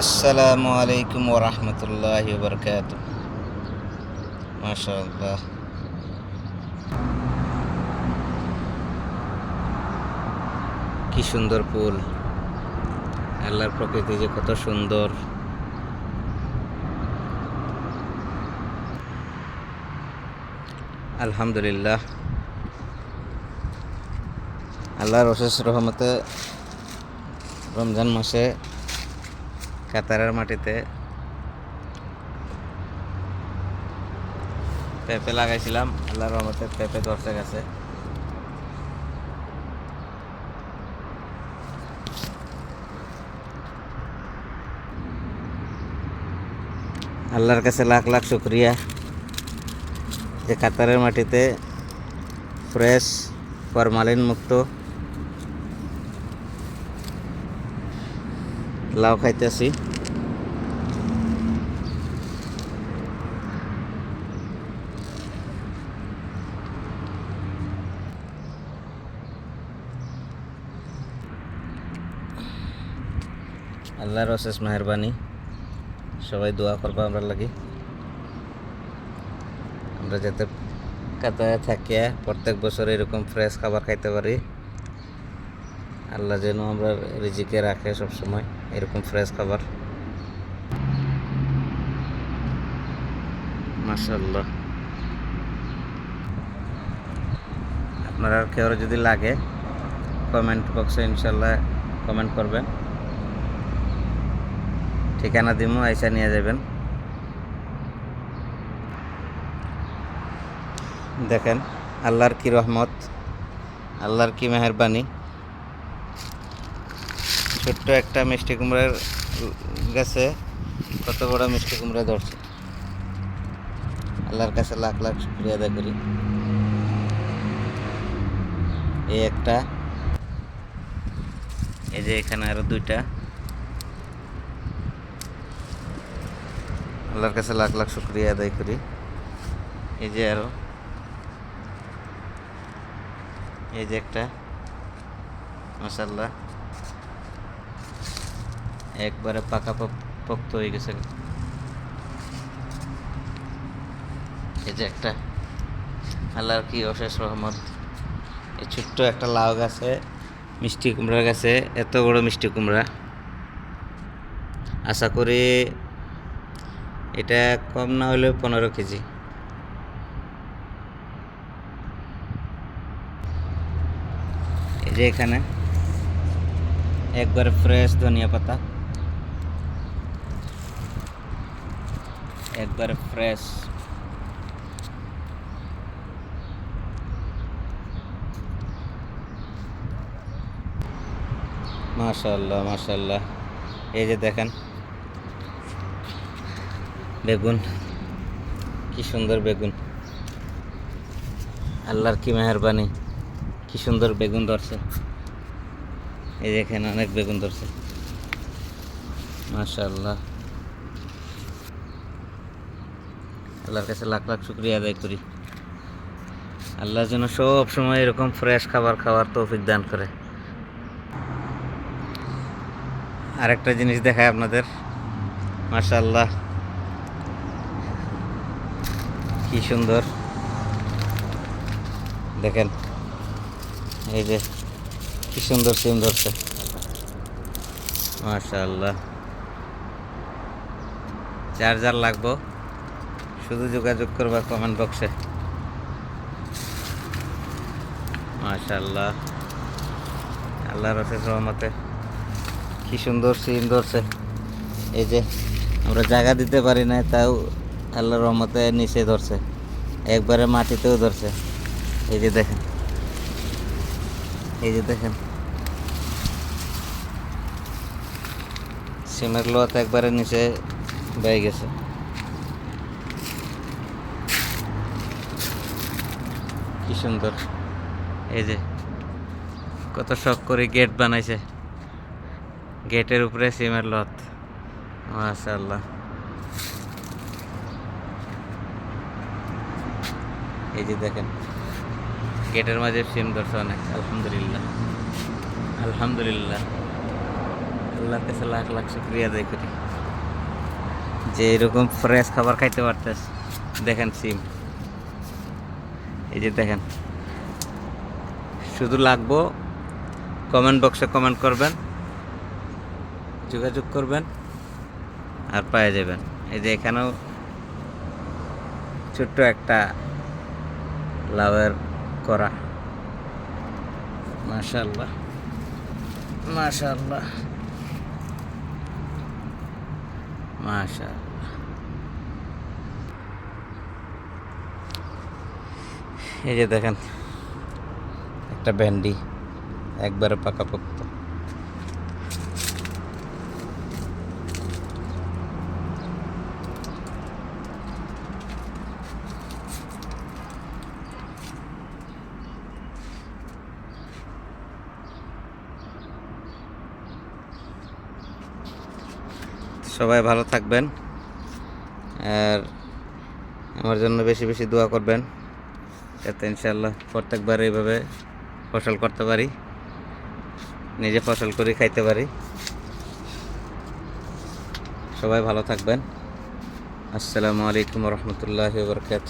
আসসালামু আলাইকুম ওরহমতুল্লাহ বরকাত মাশাআল্লাহ। কি সুন্দর ফুল। আল্লাহর প্রকৃতি যে কত সুন্দর। আলহামদুলিল্লাহ। আল্লাহর অশেষ রহমতে রমজান মাসে কাতারের মাটিতে পেঁপে লাগাইছিলাম। আল্লাহর রহমতে পেঁপে ধরতে গেছে। আল্লাহর কাছে লাখ লাখ শুক্রিয়া যে কাতারের মাটিতে ফ্রেশ ফরমালিন মুক্ত লাউ খাইতেছি। আল্লাহর অশেষ মেহরবানি। সবাই দোয়া করব আমরা লাগি। আমরা যাতে কাতায় থাকিয়া প্রত্যেক বছর এরকম ফ্রেশ খাবার খাইতে পারি। আল্লাহ যেন আমরা রিজিকে রাখে সব সময় এরকম ফ্রেশ খাবার। মাশাল্লাহ আপনারা কেউ যদি লাগে কমেন্ট বক্সে ইনশাল্লাহ কমেন্ট করবেন। ঠিকানা দিমু, আইসা নিয়ে যাবেন। দেখেন, আল্লাহর কি রহমত, আল্লাহর কি মেহরবানি। ছোট্ট একটা মিষ্টি কুমড়ার গাছে কত বড় মিষ্টি কুমড়া ধরছে। আল্লাহর কাছে লাখ লাখ শুক্রিয়া আদায় করি। এই একটা, এই যে এখানে আরও দুইটা। আল্লাহর কাছে লাখ লাখ শুক্রিয়া আদায় করি। এই যে আরও। এই যে একটা মাসাল্লাহ একবারে পাকা পক- পোক্ত হয়ে গেছে। এই যে একটা আল্লাহর কি অশেষ রহমত। এই ছোট্ট একটা লাউ গাছে মিষ্টি কুমড়া গাছে এত বড় মিষ্টি কুমড়া। আশা করি এটা কম না হলেও পনেরো কেজি। এই যে এখানে একবার ফ্রেশ ধনিয়া পাতা। একবার ফ্রেশ মাশাল্লাহ মাশাল্লাহ এই যে দেখেন, বেগুন, কি সুন্দর বেগুন। আল্লাহর কি মেহরবানি, কি সুন্দর বেগুন ধরছে। এই যে এখানে অনেক বেগুন ধরছে। মাশাল্লাহ আল্লাহর কাছে লাখ লাখ শুক্রিয়া আদায় করি। আল্লাহ যেন সব সময় এরকম ফ্রেশ খাবার খাওয়ার তৌফিক দান করে। আরেকটা জিনিস দেখায় আপনাদের। মাশাল্লাহ কি সুন্দর। দেখেন। এই যে কি সুন্দর সিম ধরছে। মাশাল্লাহ চার্জার লাগবো। শুধু যোগাযোগ করবা কমেন্ট বক্সে মাশাল্লাহ আল্লাহর অশেষ রহমতে। কি সুন্দর সিন ধরছে। এই যে, আমরা জায়গা দিতে পারি না তাও আল্লাহর রহমতে নিচে ধরছে। একবারে মাটিতেও ধরছে। এই যে দেখেন। এই যে দেখেন। সিমের লত একবারে নিচে বয়ে গেছে। কি সুন্দর। এই যে, কত শখ করে গেট বানাইছে। গেটের উপরে সিমের লত মাশাল্লাহ এই যে দেখেন গেটের মাঝে সিম ধরছে অনেক, আলহামদুলিল্লাহ। আলহামদুলিল্লাহ। আল্লাহর কাছে লাখ লাখ শুক্রিয়া আদায় করি। যে এরকম ফ্রেশ খাবার খাইতে পারতেস দেখেন সিম। এই যে দেখেন। শুধু লাগবো কমেন্ট বক্সে কমেন্ট করবেন, যোগাযোগ করবেন, আর পেয়ে যাবেন। এই যে এখানেও ছোট্ট একটা লাভের করা মাশাল্লাহ মাশাল্লাহ মাশাল্লাহ এই যে দেখেন, একটা ভেন্ডি একবারে পাকাপোক্ত। সবাই ভালো থাকবেন, আর আমার জন্য বেশি বেশি দোয়া করবেন। যাতে ইনশাল্লাহ প্রত্যেকবার এইভাবে ফসল করতে পারি। নিজে ফসল করে খাইতে পারি। সবাই ভালো থাকবেন। আসসালামু আলাইকুম রহমতুল্লাহ বরকাত